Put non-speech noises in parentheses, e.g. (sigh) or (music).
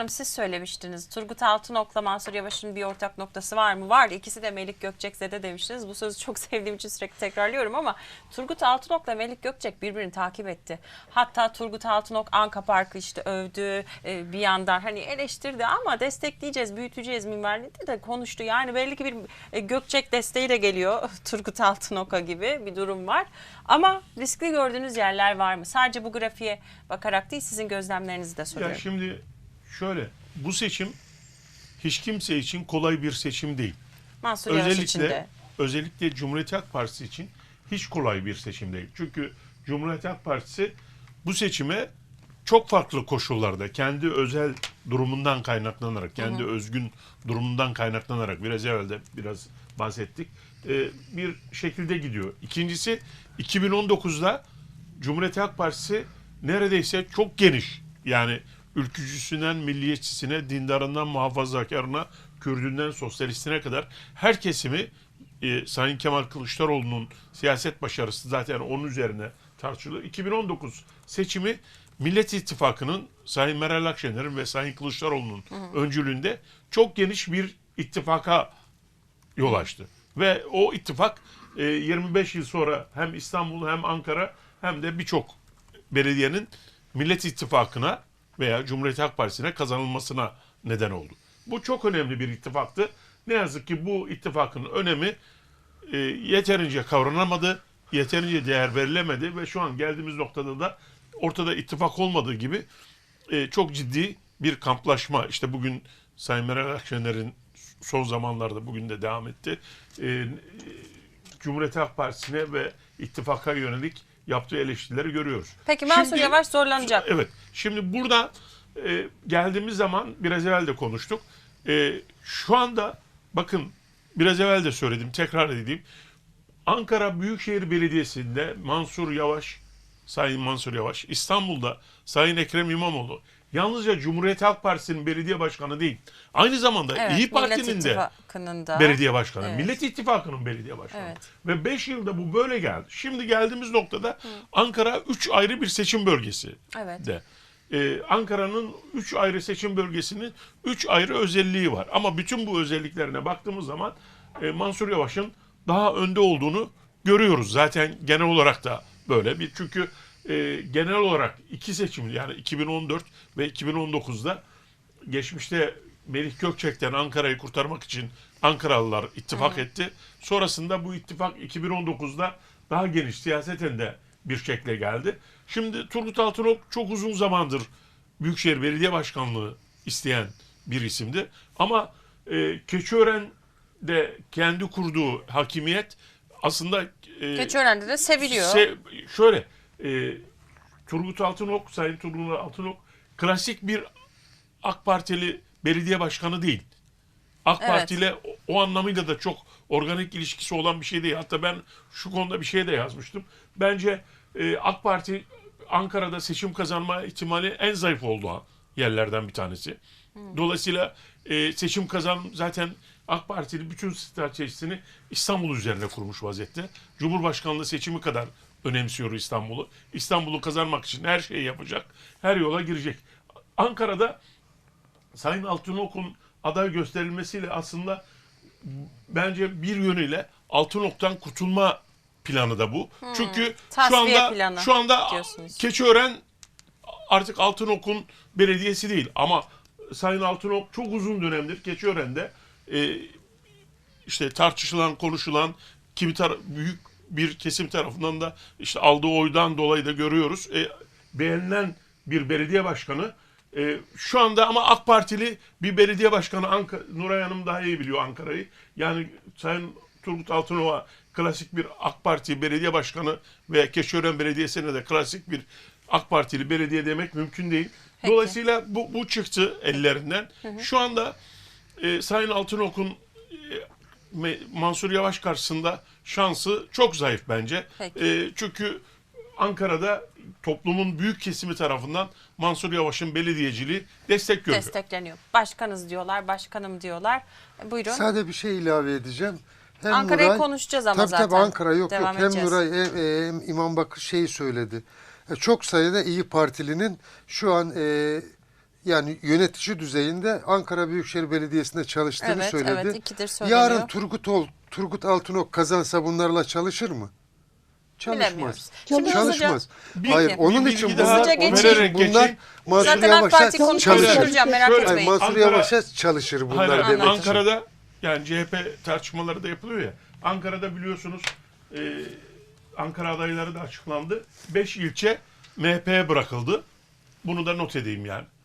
Hanım siz söylemiştiniz. Turgut Altınok'la Mansur Yavaş'ın bir ortak noktası var mı? Var. İkisi de Melik Gökçek'se demiştiniz. Bu sözü çok (laughs) sevdiğim için sürekli tekrarlıyorum ama Turgut Altınok'la Melik Gökçek birbirini takip etti. Hatta Turgut Altınok Anka Parkı işte övdü e, bir yandan hani eleştirdi ama destekleyeceğiz, büyüteceğiz minvalinde de konuştu. Yani belli ki bir e, Gökçek desteği de geliyor (laughs) Turgut Altınok'a gibi bir durum var. Ama riskli gördüğünüz yerler var mı? Sadece bu grafiğe bakarak değil sizin gözlemlerinizi de soruyorum. Ya şimdi şöyle bu seçim hiç kimse için kolay bir seçim değil. Mansur Yavaş için Özellikle de. özellikle Cumhuriyet Halk Partisi için hiç kolay bir seçim değil. Çünkü Cumhuriyet Halk Partisi bu seçime çok farklı koşullarda kendi özel durumundan kaynaklanarak, kendi özgün durumundan kaynaklanarak biraz evvel de biraz bahsettik. e, bir şekilde gidiyor. İkincisi 2019'da Cumhuriyet Halk Partisi neredeyse çok geniş. Yani ülkücüsünden milliyetçisine, dindarından muhafazakarına, Kürdünden sosyalistine kadar her kesimi e, Sayın Kemal Kılıçdaroğlu'nun siyaset başarısı zaten onun üzerine tartışılıyor. 2019 seçimi Millet İttifakı'nın Sayın Meral Akşener'in ve Sayın Kılıçdaroğlu'nun öncülüğünde çok geniş bir ittifaka yol açtı. Ve o ittifak e, 25 yıl sonra hem İstanbul hem Ankara hem de birçok belediyenin Millet İttifakı'na veya Cumhuriyet Halk Partisi'ne kazanılmasına neden oldu. Bu çok önemli bir ittifaktı. Ne yazık ki bu ittifakın önemi e, yeterince kavranamadı, yeterince değer verilemedi ve şu an geldiğimiz noktada da ortada ittifak olmadığı gibi e, çok ciddi bir kamplaşma. İşte bugün Sayın Meral Akşener'in son zamanlarda bugün de devam etti. E, Cumhuriyet Halk Partisi'ne ve ittifaka yönelik yaptığı eleştirileri görüyoruz. Peki Mansur Şimdi- Yavaş zorlanacak. Evet. Şimdi burada e, geldiğimiz zaman biraz evvel de konuştuk. E, şu anda bakın biraz evvel de söyledim tekrar edeyim. Ankara Büyükşehir Belediyesi'nde Mansur Yavaş, Sayın Mansur Yavaş, İstanbul'da Sayın Ekrem İmamoğlu yalnızca Cumhuriyet Halk Partisi'nin belediye başkanı değil. Aynı zamanda Evet, İyi Parti'nin de belediye başkanı. Evet. Millet İttifakı'nın belediye başkanı. Evet. Ve 5 yılda bu böyle geldi. Şimdi geldiğimiz noktada Ankara 3 ayrı bir seçim bölgesi Evet. de. Ee, Ankara'nın 3 ayrı seçim bölgesinin 3 ayrı özelliği var. Ama bütün bu özelliklerine baktığımız zaman e, Mansur Yavaş'ın daha önde olduğunu görüyoruz. Zaten genel olarak da böyle. Bir çünkü e, genel olarak iki seçim yani 2014 ve 2019'da geçmişte Melih Gökçek'ten Ankara'yı kurtarmak için Ankaralılar ittifak etti. Sonrasında bu ittifak 2019'da daha geniş siyaseten de bir şekle geldi. Şimdi Turgut Altınok çok uzun zamandır Büyükşehir Belediye Başkanlığı isteyen bir isimdi. Ama e, Keçiören'de kendi kurduğu hakimiyet aslında e, Keçiören'de de seviliyor. Se- şöyle e, Turgut Altınok, Sayın Turgut Altınok klasik bir AK Partili belediye başkanı değil. AK Evet. Parti ile o, o anlamıyla da çok organik ilişkisi olan bir şey değil. Hatta ben şu konuda bir şey de yazmıştım. Bence e, AK Parti Ankara'da seçim kazanma ihtimali en zayıf olduğu yerlerden bir tanesi. Dolayısıyla e, seçim kazan zaten AK Parti'nin bütün stratejisini İstanbul üzerine kurmuş vaziyette. Cumhurbaşkanlığı seçimi kadar önemsiyor İstanbul'u. İstanbul'u kazanmak için her şeyi yapacak. Her yola girecek. Ankara'da Sayın Altınok'un aday gösterilmesiyle aslında bence bir yönüyle Altınok'tan kurtulma planı da bu. Çünkü şu anda planı şu anda diyorsunuz. Keçiören artık Altınok'un belediyesi değil ama Sayın Altınok çok uzun dönemdir Keçiören'de e, işte tartışılan, konuşulan kimi tar- büyük bir kesim tarafından da işte aldığı oydan dolayı da görüyoruz. E, beğenilen bir belediye başkanı e, şu anda ama AK Partili bir belediye başkanı Ankara, Nuray Hanım daha iyi biliyor Ankara'yı. Yani Sayın Turgut Altınok'a klasik bir AK Parti belediye başkanı ve Keçiören Belediyesi'ne de klasik bir AK Partili belediye demek mümkün değil. Peki. Dolayısıyla bu, bu çıktı ellerinden. Şu anda e, Sayın Altınok'un e, Mansur Yavaş karşısında şansı çok zayıf bence. Peki. E, çünkü Ankara'da toplumun büyük kesimi tarafından Mansur Yavaş'ın belediyeciliği destek görüyor. Destekleniyor. Başkanız diyorlar, başkanım diyorlar. E, Buyurun. Sadece bir şey ilave edeceğim. Hem Ankara'yı konuşacağız ama tabii zaten. Tabii Ankara yok Devam yok. Hem edeceğiz. Nuray hem, hem İmam Bakır şeyi söyledi. E, çok sayıda İyi Partilinin şu an e, yani yönetici düzeyinde Ankara Büyükşehir Belediyesi'nde çalıştığını Evet, söyledi. evet, ikidir söyleniyor. Yarın Turgut Ol, Turgut Altınok kazansa bunlarla çalışır mı? Çalışmaz. Şimdi Çalışmaz. hızlıca- Bir- Hayır, Peki. onun bir için bunlar, onun için bunlar. Mansur Yavaş'a çalışır. merak Şöyle, Hayır. Mansur Ankara- Yavaş'a çalışır bunlar Hayır, demek için. Ankara'da yani CHP tartışmaları da yapılıyor ya. Ankara'da biliyorsunuz e, Ankara adayları da açıklandı. 5 ilçe MHP'ye bırakıldı. Bunu da not edeyim yani.